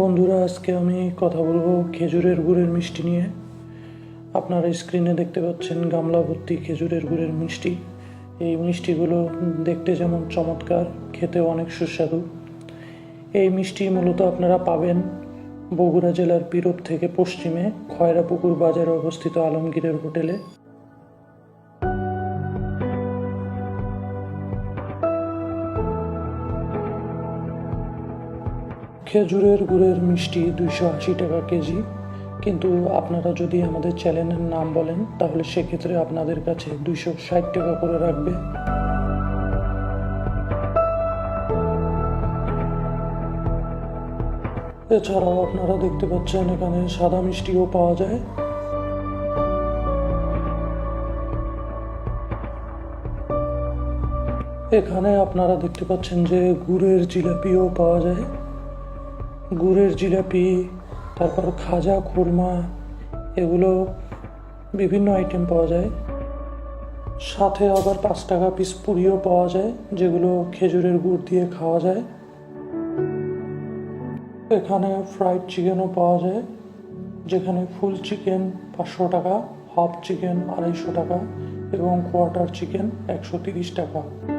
বন্ধুরা, আজকে আমি কথা বলব খেজুরের গুড়ের মিষ্টি নিয়ে। আপনারা স্ক্রিনে দেখতে পাচ্ছেন গামলা ভর্তি খেজুরের গুড়ের মিষ্টি। এই মিষ্টিগুলো দেখতে যেমন চমৎকার খেতে অনেক সুস্বাদু। এই মিষ্টি মূলত আপনারা পাবেন বগুড়া জেলার বিরোধ থেকে পশ্চিমে খয়রাপুকুর বাজারে অবস্থিত আলমগীরের হোটেলে। খেজুরের গুড়ের মিষ্টি দুইশো আশি টাকা কেজি। কিন্তু আপনারা যদি আমাদের চ্যানেলের নাম বলেন, তাহলে সেক্ষেত্রে আপনাদের কাছে দুইশো ষাট টাকা করে রাখবে। এছাড়াও আপনারা দেখতে পাচ্ছেন, এখানে সাদা মিষ্টিও পাওয়া যায়। এখানে আপনারা দেখতে পাচ্ছেন যে গুড়ের জিলাপিও পাওয়া যায়। গুড়ের জিলাপি, তারপর খাজা, খুরমা, এগুলো বিভিন্ন আইটেম পাওয়া যায়। সাথে আবার পাঁচ টাকা পিস পুরিও পাওয়া যায়, যেগুলো খেজুরের গুড় দিয়ে খাওয়া যায়। এখানে ফ্রাইড চিকেনও পাওয়া যায়, যেখানে ফুল চিকেন পাঁচশো টাকা হাফ চিকেন আড়াইশো টাকা এবং কোয়ার্টার চিকেন একশো তিরিশ টাকা।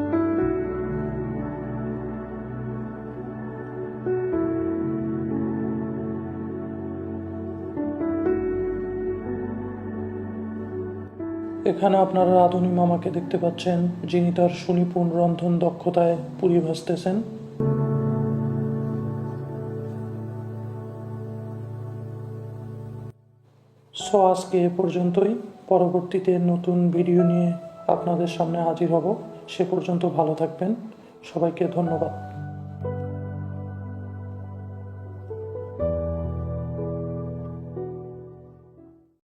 এখানে আপনারা রাধুনী মামাকে দেখতে পাচ্ছেন, যিনি তার সুনিপুণ রন্ধন দক্ষতায় পুরি ভাসতেছেন। সো আজকে এ পর্যন্তই। পরবর্তীতে নতুন ভিডিও নিয়ে আপনাদের সামনে হাজির হব। সে পর্যন্ত ভালো থাকবেন। সবাইকে ধন্যবাদ।